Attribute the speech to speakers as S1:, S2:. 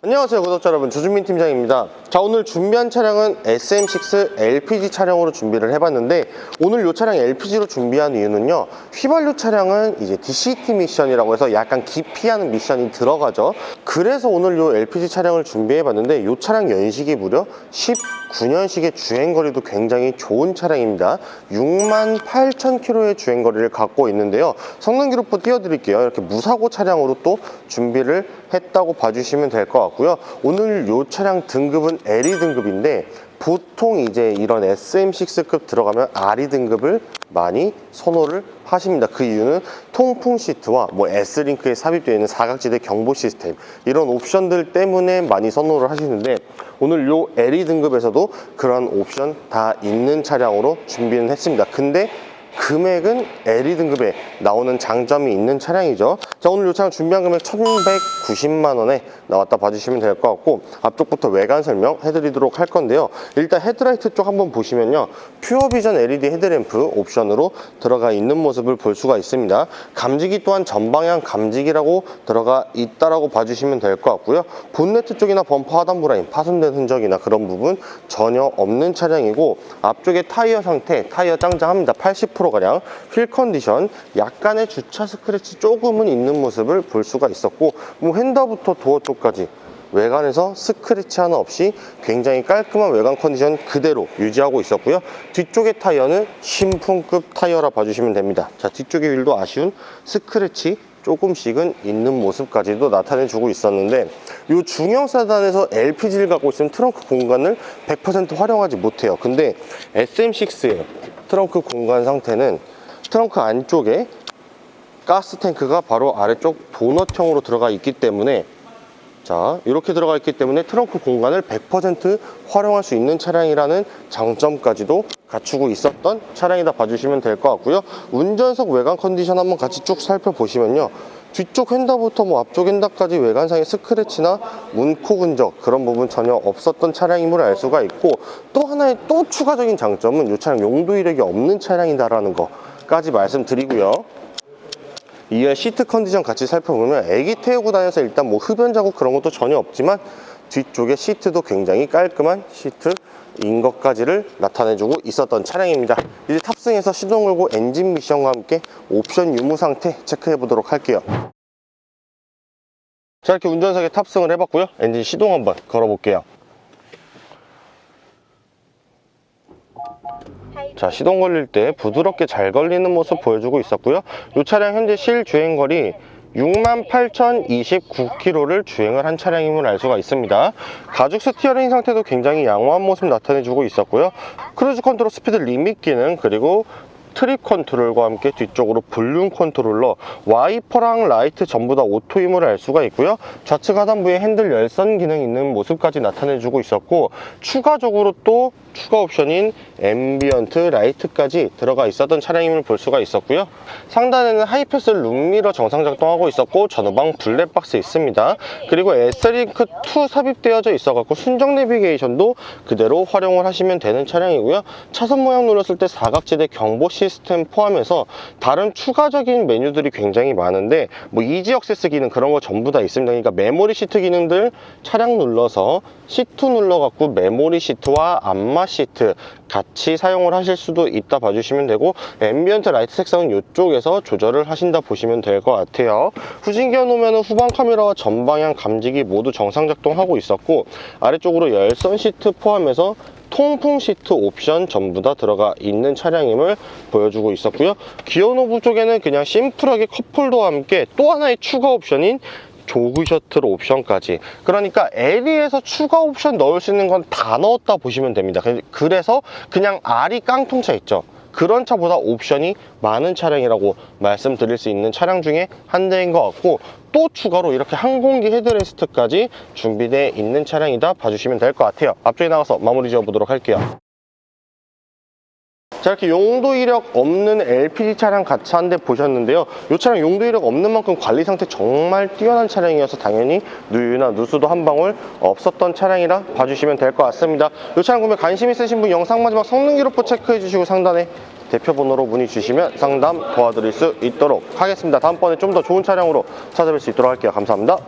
S1: 안녕하세요 구독자 여러분. 조준민 팀장입니다 자 오늘 준비한 차량은 SM6 LPG 차량으로 준비를 해봤는데 오늘 이 차량 LPG로 준비한 이유는요 휘발유 차량은 이제 DCT 미션이라고 해서 약간 기피하는 미션이 들어가죠. 그래서 오늘 이 LPG 차량을 준비해봤는데 이 차량 연식이 무려 19년식의 주행거리도 굉장히 좋은 차량입니다. 6만 8천 킬로의 주행거리를 갖고 있는데요. 성능 기록부 띄워드릴게요. 이렇게 무사고 차량으로 또 준비를 했다고 봐주시면 될 것 같고요. 오늘 이 차량 등급은 LE 등급인데 보통 이제 이런 SM6급 들어가면 RE 등급을 많이 선호를 하십니다. 그 이유는 통풍 시트와 뭐 S링크에 삽입되어 있는 사각지대 경보 시스템 이런 옵션들 때문에 많이 선호를 하시는데 오늘 요 LE 등급에서도 그런 옵션 다 있는 차량으로 준비는 했습니다. 근데 금액은 LE 등급에 나오는 장점이 있는 차량이죠. 자, 오늘 이 차량 준비한 금액 1,190만 원에 나왔다 봐주시면 될 것 같고 앞쪽부터 외관 설명 해드리도록 할 건데요. 일단 헤드라이트 쪽 한번 보시면요. 퓨어비전 LED 헤드램프 옵션으로 들어가 있는 모습을 볼 수가 있습니다. 감지기 또한 전방향 감지기라고 들어가 있다라고 봐주시면 될 것 같고요. 본네트 쪽이나 범퍼 하단부 라인 파손된 흔적이나 그런 부분 전혀 없는 차량이고 앞쪽에 타이어 상태 타이어 짱짱합니다. 80% 가량 휠 컨디션 약간의 주차 스크래치 조금은 있는 모습을 볼 수가 있었고 뭐 핸더부터 도어 쪽까지 외관에서 스크래치 하나 없이 굉장히 깔끔한 외관 컨디션 그대로 유지하고 있었고요. 뒤쪽의 타이어는 신품급 타이어라 봐주시면 됩니다. 자, 뒤쪽의 휠도 아쉬운 스크래치 조금씩은 있는 모습까지도 나타내주고 있었는데 이 중형 세단에서 LPG를 갖고 있으면 트렁크 공간을 100% 활용하지 못해요. 근데 SM6의 트렁크 공간 상태는 트렁크 안쪽에 가스 탱크가 바로 아래쪽 도넛형으로 들어가 있기 때문에 자 이렇게 들어가 있기 때문에 트렁크 공간을 100% 활용할 수 있는 차량이라는 장점까지도 갖추고 있었던 차량이다 봐주시면 될 것 같고요. 운전석 외관 컨디션 한번 같이 쭉 살펴보시면요 뒤쪽 핸다부터 뭐 앞쪽 핸다까지 외관상의 스크래치나 문콕 흔적 그런 부분 전혀 없었던 차량임을 알 수가 있고 또 하나의 또 추가적인 장점은 이 차량 용도 이력이 없는 차량이다라는 거까지 말씀드리고요. 이에 시트 컨디션 같이 살펴보면 애기 태우고 다녀서 일단 뭐 흡연 자국 그런 것도 전혀 없지만 뒤쪽에 시트도 굉장히 깔끔한 시트인 것까지를 나타내주고 있었던 차량입니다. 이제 탑승해서 시동 걸고 엔진 미션과 함께 옵션 유무 상태 체크해 보도록 할게요. 자 이렇게 운전석에 탑승을 해봤고요. 엔진 시동 한번 걸어볼게요. 자 시동 걸릴 때 부드럽게 잘 걸리는 모습 보여주고 있었고요 이 차량 현재 실주행거리 68,029km를 주행을 한 차량임을 알 수가 있습니다. 가죽 스티어링 상태도 굉장히 양호한 모습 나타내주고 있었고요. 크루즈 컨트롤 스피드 리밋 기능 그리고 트립 컨트롤과 함께 뒤쪽으로 볼륨 컨트롤러 와이퍼랑 라이트 전부 다 오토임을 알 수가 있고요. 좌측 하단부에 핸들 열선 기능 있는 모습까지 나타내주고 있었고 추가적으로 또 추가 옵션인 앰비언트 라이트까지 들어가 있었던 차량임을 볼 수가 있었고요. 상단에는 하이패스 룸미러 정상 작동하고 있었고 전후방 블랙박스 있습니다. 그리고 S링크2 삽입되어져 있어갖고 순정 내비게이션도 그대로 활용을 하시면 되는 차량이고요. 차선 모양 눌렀을 때 사각지대 경보 시스템 포함해서 다른 추가적인 메뉴들이 굉장히 많은데 뭐 이지 억세스 기능 그런 거 전부 다 있습니다. 그러니까 메모리 시트 기능들 차량 눌러서 C2 눌러갖고 메모리 시트와 안마 시트 같이 사용을 하실 수도 있다 봐주시면 되고 앰비언트 라이트 색상은 이쪽에서 조절을 하신다 보시면 될 것 같아요. 후진 기어 놓으면 후방 카메라와 전방향 감지기 모두 정상 작동하고 있었고 아래쪽으로 열선 시트 포함해서 통풍 시트 옵션 전부 다 들어가 있는 차량임을 보여주고 있었고요. 기어 노브 쪽에는 그냥 심플하게 컵홀더와 함께 또 하나의 추가 옵션인 조그 셔틀 옵션까지. 그러니까 LE에서 추가 옵션 넣을 수 있는 건 다 넣었다 보시면 됩니다. 그- 그래서 그냥 R이 깡통차 있죠. 그런 차보다 옵션이 많은 차량이라고 말씀드릴 수 있는 차량 중에 한 대인 것 같고 또 추가로 이렇게 항공기 헤드레스트까지 준비되어 있는 차량이다 봐주시면 될 것 같아요. 앞쪽에 나가서 마무리 지어보도록 할게요 자 이렇게 용도 이력 없는 LPG 차량 같이 한 대 보셨는데요. 이 차량 용도 이력 없는 만큼 관리 상태 정말 뛰어난 차량이어서 당연히 누유나 누수도 한 방울 없었던 차량이라 봐주시면 될 것 같습니다. 이 차량 구매 관심 있으신 분 영상 마지막 성능 기록부 체크해 주시고 상단에 대표 번호로 문의 주시면 상담 도와드릴 수 있도록 하겠습니다. 다음번에 좀 더 좋은 차량으로 찾아뵐 수 있도록 할게요. 감사합니다